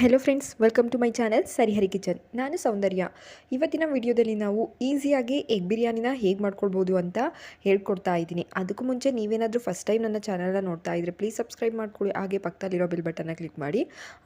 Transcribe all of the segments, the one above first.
Hello friends welcome to my channel Sarihari kitchen ನಾನು ಸೌಂದರ್ಯ. ಇವತ್ತಿನ ವಿಡಿಯೋದಲ್ಲಿ ನಾವು ಈಸಿಯಾಗಿ ಎಗ್ ಬಿರಿಯಾನಿನ ಹೇಗೆ ಮಾಡ್ಕೊಳ್ಬೋದು ಅಂತ ಹೇಳ್ಕೊಡ್ತಾ ಇದ್ದೀನಿ. ಅದಕ್ಕೂ ಮುಂಚೆ ನೀವೇನಾದರೂ ಫಸ್ಟ್ ಟೈಮ್ ನನ್ನ ಚಾನಲ್ನ ನೋಡ್ತಾ ಇದ್ದರೆ ಪ್ಲೀಸ್ ಸಬ್ಸ್ಕ್ರೈಬ್ ಮಾಡ್ಕೊಳ್ಳಿ, ಹಾಗೆ ಪಕ್ಕದಲ್ಲಿರೋ ಬಿಲ್ ಬಟನ್ನ ಕ್ಲಿಕ್ ಮಾಡಿ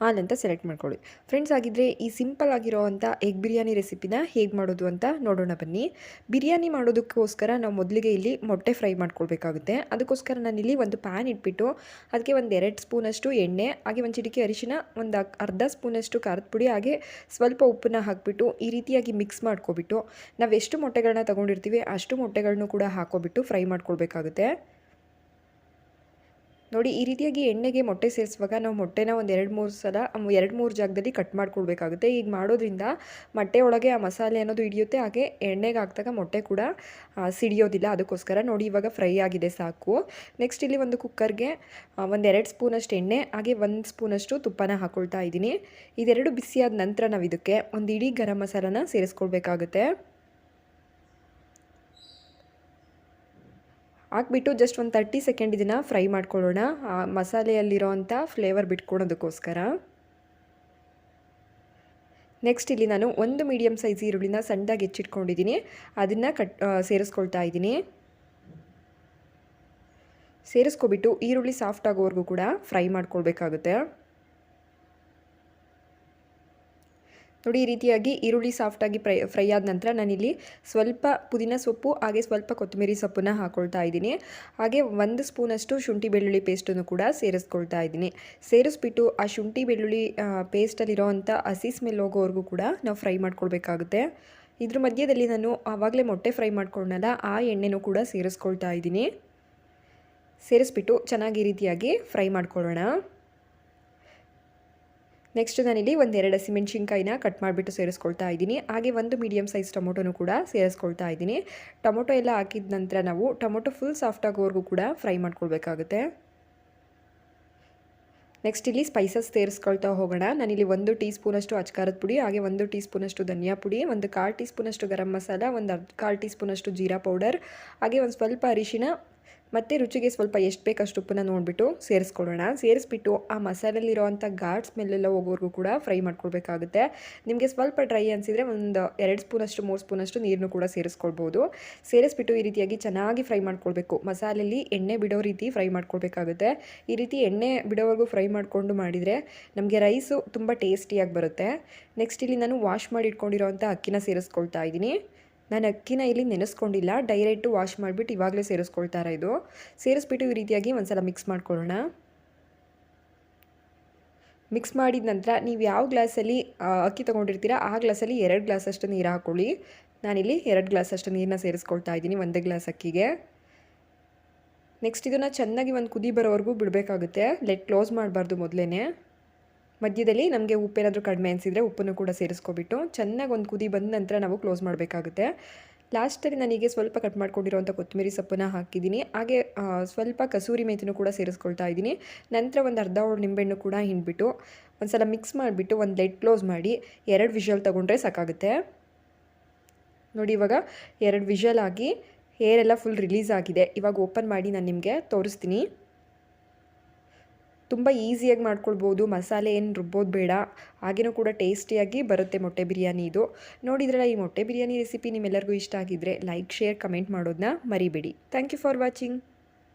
ಆನ್ ಅಂತ ಸೆಲೆಕ್ಟ್ ಮಾಡ್ಕೊಳ್ಳಿ. ಫ್ರೆಂಡ್ಸ್ ಆಗಿದ್ದರೆ ಈ ಸಿಂಪಲ್ ಆಗಿರೋ ಅಂಥ ಎಗ್ ಬಿರಿಯಾನಿ ರೆಸಿಪಿನ ಹೇಗೆ ಮಾಡೋದು ಅಂತ ನೋಡೋಣ ಬನ್ನಿ. ಬಿರಿಯಾನಿ ಮಾಡೋದಕ್ಕೋಸ್ಕರ ನಾವು ಮೊದಲಿಗೆ ಇಲ್ಲಿ ಮೊಟ್ಟೆ ಫ್ರೈ ಮಾಡ್ಕೊಳ್ಬೇಕಾಗುತ್ತೆ. ಅದಕ್ಕೋಸ್ಕರ ನಾನಿಲ್ಲಿ ಒಂದು ಪ್ಯಾನ್ ಇಟ್ಬಿಟ್ಟು ಅದಕ್ಕೆ ಒಂದು ಎರಡು ಸ್ಪೂನಷ್ಟು ಎಣ್ಣೆ, ಹಾಗೆ ಒಂದು ಚಿಟಿಕೆ ಅರಿಶಿನ, ಒಂದು ಅರ್ಧ ಸ್ಪೂನಷ್ಟು ಖಾರದ ಪುಡಿ, ಹಾಗೆ ಸ್ವಲ್ಪ ಉಪ್ಪನ್ನ ಹಾಕಿಬಿಟ್ಟು ಈ ರೀತಿಯಾಗಿ ಮಿಕ್ಸ್ ಮಾಡ್ಕೊಬಿಟ್ಟು ನಾವು ಎಷ್ಟು ಮೊಟ್ಟೆಗಳನ್ನ ತೊಗೊಂಡಿರ್ತೀವಿ ಅಷ್ಟು ಮೊಟ್ಟೆಗಳನ್ನೂ ಕೂಡ ಹಾಕೋಬಿಟ್ಟು ಫ್ರೈ ಮಾಡ್ಕೊಳ್ಬೇಕಾಗುತ್ತೆ. ನೋಡಿ, ಈ ರೀತಿಯಾಗಿ ಎಣ್ಣೆಗೆ ಮೊಟ್ಟೆ ಸೇರಿಸುವಾಗ ನಾವು ಮೊಟ್ಟೆನ ಒಂದು ಎರಡು ಮೂರು ಸಲ ಎರಡು ಮೂರು ಜಾಗದಲ್ಲಿ ಕಟ್ ಮಾಡ್ಕೊಳ್ಬೇಕಾಗುತ್ತೆ ಈಗ ಮಾಡೋದ್ರಿಂದ ಮೊಟ್ಟೆ ಒಳಗೆ ಆ ಮಸಾಲೆ ಅನ್ನೋದು ಹಿಡಿಯುತ್ತೆ, ಹಾಗೆ ಎಣ್ಣೆಗೆ ಹಾಕಿದಾಗ ಮೊಟ್ಟೆ ಕೂಡ ಸಿಡಿಯೋದಿಲ್ಲ. ಅದಕ್ಕೋಸ್ಕರ ನೋಡಿ, ಇವಾಗ ಫ್ರೈ ಆಗಿದೆ ಸಾಕು. ನೆಕ್ಸ್ಟ್ ಇಲ್ಲಿ ಒಂದು ಕುಕ್ಕರ್ಗೆ ಒಂದೆರಡು ಸ್ಪೂನಷ್ಟು ಎಣ್ಣೆ, ಹಾಗೆ ಒಂದು ಸ್ಪೂನಷ್ಟು ತುಪ್ಪನ ಹಾಕ್ಕೊಳ್ತಾ ಇದ್ದೀನಿ. ಇದೆರಡು ಬಿಸಿಯಾದ ನಂತರ ನಾವು ಇದಕ್ಕೆ ಒಂದು ಇಡೀ ಗರಂ ಮಸಾಲನ ಸೇರಿಸ್ಕೊಳ್ಬೇಕಾಗುತ್ತೆ. ಹಾಕ್ಬಿಟ್ಟು ಜಸ್ಟ್ ಒಂದು ತರ್ಟಿ ಸೆಕೆಂಡ್ ಇದನ್ನು ಫ್ರೈ ಮಾಡ್ಕೊಳ್ಳೋಣ. ಆ ಮಸಾಲೆಯಲ್ಲಿರೋ ಅಂಥ ಫ್ಲೇವರ್ ಬಿಟ್ಕೊಳೋದಕ್ಕೋಸ್ಕರ ನೆಕ್ಸ್ಟ್ ಇಲ್ಲಿ ನಾನು ಒಂದು ಮೀಡಿಯಮ್ ಸೈಜ್ ಈರುಳ್ಳಿನ ಸಣ್ಣದಾಗಿ ಹೆಚ್ಚಿಟ್ಕೊಂಡಿದ್ದೀನಿ. ಅದನ್ನು ಕಟ್ ಸೇರಿಸ್ಕೊಳ್ತಾ ಇದ್ದೀನಿ. ಸೇರಿಸ್ಕೊಬಿಟ್ಟು ಈರುಳ್ಳಿ ಸಾಫ್ಟ್ ಆಗೋವರೆಗೂ ಕೂಡ ಫ್ರೈ ಮಾಡ್ಕೊಳ್ಬೇಕಾಗುತ್ತೆ. ನೋಡಿ, ಈ ರೀತಿಯಾಗಿ ಈರುಳ್ಳಿ ಸಾಫ್ಟಾಗಿ ಫ್ರೈ ಫ್ರೈ ಆದ ನಂತರ ನಾನಿಲ್ಲಿ ಸ್ವಲ್ಪ ಪುದೀನ ಸೊಪ್ಪು, ಹಾಗೆ ಸ್ವಲ್ಪ ಕೊತ್ತಂಬರಿ ಸೊಪ್ಪನ್ನು ಹಾಕ್ಕೊಳ್ತಾ ಇದ್ದೀನಿ. ಹಾಗೆ ಒಂದು ಸ್ಪೂನಷ್ಟು ಶುಂಠಿ ಬೆಳ್ಳುಳ್ಳಿ ಪೇಸ್ಟನ್ನು ಕೂಡ ಸೇರಿಸ್ಕೊಳ್ತಾ ಇದ್ದೀನಿ. ಸೇರಿಸ್ಬಿಟ್ಟು ಆ ಶುಂಠಿ ಬೆಳ್ಳುಳ್ಳಿ ಪೇಸ್ಟಲ್ಲಿರೋ ಅಂಥ ಹಸಿ ಸ್ಮೆಲ್ ಹೋಗೋವರೆಗೂ ಕೂಡ ನಾವು ಫ್ರೈ ಮಾಡ್ಕೊಳ್ಬೇಕಾಗುತ್ತೆ. ಇದ್ರ ಮಧ್ಯದಲ್ಲಿ ನಾನು ಆವಾಗಲೇ ಮೊಟ್ಟೆ ಫ್ರೈ ಮಾಡ್ಕೊಂಡಲ್ಲ ಆ ಎಣ್ಣೆನೂ ಕೂಡ ಸೇರಿಸ್ಕೊಳ್ತಾ ಇದ್ದೀನಿ. ಸೇರಿಸ್ಬಿಟ್ಟು ಚೆನ್ನಾಗಿ ರೀತಿಯಾಗಿ ಫ್ರೈ ಮಾಡ್ಕೊಳ್ಳೋಣ. ನೆಕ್ಸ್ಟ್ ನಾನಿಲ್ಲಿ ಒಂದು ಎರಡು ಹಸಿಮೆಣ್ಸಿನ್ಕಾಯಿನ ಕಟ್ ಮಾಡಿಬಿಟ್ಟು ಸೇರಿಸ್ಕೊಳ್ತಾ ಇದ್ದೀನಿ. ಹಾಗೆ ಒಂದು ಮೀಡಿಯಮ್ ಸೈಜ್ ಟೊಮೊಟೊನು ಕೂಡ ಸೇರಿಸ್ಕೊಳ್ತಾ ಇದ್ದೀನಿ. ಟೊಮೊಟೊ ಎಲ್ಲ ಹಾಕಿದ ನಂತರ ನಾವು ಟೊಮೊಟೊ ಫುಲ್ ಸಾಫ್ಟ್ ಆಗೋವರೆಗೂ ಕೂಡ ಫ್ರೈ ಮಾಡ್ಕೊಳ್ಬೇಕಾಗುತ್ತೆ. ನೆಕ್ಸ್ಟ್ ಇಲ್ಲಿ ಸ್ಪೈಸಸ್ ಸೇರಿಸ್ಕೊಳ್ತಾ ಹೋಗೋಣ. ನಾನಿಲ್ಲಿ ಒಂದು ಟೀ ಸ್ಪೂನಷ್ಟು ಅಚ್ಕಾರದ ಪುಡಿ, ಹಾಗೆ ಒಂದು ಟೀ ಸ್ಪೂನಷ್ಟು ಧನಿಯಾ ಪುಡಿ, ಒಂದು ಕಾಲು ಟೀ ಸ್ಪೂನಷ್ಟು ಗರಂ ಮಸಾಲ, ಒಂದು ಅರ್ಧ ಕಾಲು ಟೀ ಸ್ಪೂನಷ್ಟು ಜೀರಾ ಪೌಡರ್, ಹಾಗೆ ಒಂದು ಸ್ವಲ್ಪ ಅರಿಶಿನ ಮತ್ತು ರುಚಿಗೆ ಸ್ವಲ್ಪ ಎಷ್ಟು ಬೇಕಷ್ಟು ಉಪ್ಪನ್ನ ನೋಡಿಬಿಟ್ಟು ಸೇರಿಸ್ಕೊಡೋಣ ಸೇರಿಸ್ಬಿಟ್ಟು ಆ ಮಸಾಲೆಯಲ್ಲಿರೋವಂಥ ಘಾಟ್ ಸ್ಮೆಲ್ಲೆಲ್ಲ ಹೋಗೋವರೆಗೂ ಕೂಡ ಫ್ರೈ ಮಾಡ್ಕೊಳ್ಬೇಕಾಗುತ್ತೆ. ನಿಮಗೆ ಸ್ವಲ್ಪ ಡ್ರೈ ಅನಿಸಿದರೆ ಒಂದು ಎರಡು ಸ್ಪೂನಷ್ಟು, ಮೂರು ಸ್ಪೂನಷ್ಟು ನೀರನ್ನು ಕೂಡ ಸೇರಿಸ್ಕೊಳ್ಬೋದು. ಸೇರಿಸ್ಬಿಟ್ಟು ಈ ರೀತಿಯಾಗಿ ಚೆನ್ನಾಗಿ ಫ್ರೈ ಮಾಡ್ಕೊಳ್ಬೇಕು. ಮಸಾಲೆಯಲ್ಲಿ ಎಣ್ಣೆ ಬಿಡೋ ರೀತಿ ಫ್ರೈ ಮಾಡ್ಕೊಳ್ಬೇಕಾಗುತ್ತೆ. ಈ ರೀತಿ ಎಣ್ಣೆ ಬಿಡೋವರೆಗೂ ಫ್ರೈ ಮಾಡಿಕೊಂಡು ಮಾಡಿದರೆ ನಮಗೆ ರೈಸು ತುಂಬ ಟೇಸ್ಟಿಯಾಗಿ ಬರುತ್ತೆ. ನೆಕ್ಸ್ಟ್ ಇಲ್ಲಿ ನಾನು ವಾಶ್ ಮಾಡಿ ಇಟ್ಕೊಂಡಿರೋವಂಥ ಅಕ್ಕಿನ ಸೇರಿಸ್ಕೊಳ್ತಾ ಇದ್ದೀನಿ. ನಾನು ಅಕ್ಕಿನ ಇಲ್ಲಿ ನೆನೆಸ್ಕೊಂಡಿಲ್ಲ. ಡೈರೆಕ್ಟು ವಾಶ್ ಮಾಡಿಬಿಟ್ಟು ಇವಾಗಲೇ ಸೇರಿಸ್ಕೊಳ್ತಾರೆ ಇದು ಸೇರಿಸ್ಬಿಟ್ಟು ಈ ರೀತಿಯಾಗಿ ಒಂದು ಮಿಕ್ಸ್ ಮಾಡ್ಕೊಳ್ಳೋಣ. ಮಿಕ್ಸ್ ಮಾಡಿದ ನಂತರ ನೀವು ಯಾವ ಗ್ಲಾಸಲ್ಲಿ ಅಕ್ಕಿ ತೊಗೊಂಡಿರ್ತೀರ, ಆ ಗ್ಲಾಸಲ್ಲಿ ಎರಡು ಗ್ಲಾಸಷ್ಟು ನೀರು ಹಾಕ್ಕೊಳ್ಳಿ ನಾನಿಲ್ಲಿ ಎರಡು ಗ್ಲಾಸಷ್ಟು ನೀರನ್ನ ಸೇರಿಸ್ಕೊಳ್ತಾ ಇದ್ದೀನಿ ಒಂದೇ ಗ್ಲಾಸ್ ಅಕ್ಕಿಗೆ. ನೆಕ್ಸ್ಟ್ ಇದನ್ನು ಚೆನ್ನಾಗಿ ಒಂದು ಕುದಿ ಬರೋವರೆಗೂ ಬಿಡಬೇಕಾಗುತ್ತೆ. ಲೆಟ್ ಕ್ಲೋಸ್ ಮಾಡಬಾರ್ದು ಮೊದಲೇ ಮಧ್ಯದಲ್ಲಿ ನಮಗೆ ಉಪ್ಪೇನಾದರೂ ಕಡಿಮೆ ಅನಿಸಿದರೆ ಉಪ್ಪನ್ನು ಕೂಡ ಸೇರಿಸ್ಕೊಬಿಟ್ಟು ಚೆನ್ನಾಗಿ ಒಂದು ಕುದಿ ಬಂದ ನಂತರ ನಾವು ಕ್ಲೋಸ್ ಮಾಡಬೇಕಾಗುತ್ತೆ. ಲಾಸ್ಟಲ್ಲಿ ನನಗೆ ಸ್ವಲ್ಪ ಕಟ್ ಮಾಡ್ಕೊಂಡಿರೋಂಥ ಕೊತ್ತಂಬರಿ ಸೊಪ್ಪನ್ನ ಹಾಕಿದ್ದೀನಿ. ಹಾಗೆ ಸ್ವಲ್ಪ ಕಸೂರಿ ಮೇಥಿನೂ ಕೂಡ ಸೇರಿಸ್ಕೊಳ್ತಾ ಇದ್ದೀನಿ. ನಂತರ ಒಂದು ಅರ್ಧ ಹೋಳು ನಿಂಬೆಹಣ್ಣು ಕೂಡ ಹಿಂಡ್ಬಿಟ್ಟು ಒಂದು ಸಲ ಮಿಕ್ಸ್ ಮಾಡಿಬಿಟ್ಟು ಒಂದು ಲೆಡ್ ಕ್ಲೋಸ್ ಮಾಡಿ ಎರಡು ವಿಷಲ್ ತೊಗೊಂಡ್ರೆ ಸಾಕಾಗುತ್ತೆ. ನೋಡಿ ಇವಾಗ ಎರಡು ವಿಷಲ್ ಆಗಿ ಹೇರೆಲ್ಲ ಫುಲ್ ರಿಲೀಸ್ ಆಗಿದೆ. ಇವಾಗ ಓಪನ್ ಮಾಡಿ ನಾನು ನಿಮಗೆ ತೋರಿಸ್ತೀನಿ. ತುಂಬ ಈಸಿಯಾಗಿ ಮಾಡ್ಕೊಳ್ಬೋದು. ಮಸಾಲೆ ಏನು ರುಬ್ಬೋದು ಬೇಡ. ಹಾಗೇನೂ ಕೂಡ ಟೇಸ್ಟಿಯಾಗಿ ಬರುತ್ತೆ ಮೊಟ್ಟೆ ಬಿರಿಯಾನಿ ಇದು. ನೋಡಿದ್ರಲ್ಲ ಈ ಮೊಟ್ಟೆ ಬಿರಿಯಾನಿ ರೆಸಿಪಿ ನಿಮ್ಮೆಲ್ಲರಿಗೂ ಇಷ್ಟ ಆಗಿದ್ದರೆ ಲೈಕ್, ಶೇರ್, ಕಮೆಂಟ್ ಮಾಡೋದನ್ನ ಮರಿಬೇಡಿ. Thank you for watching.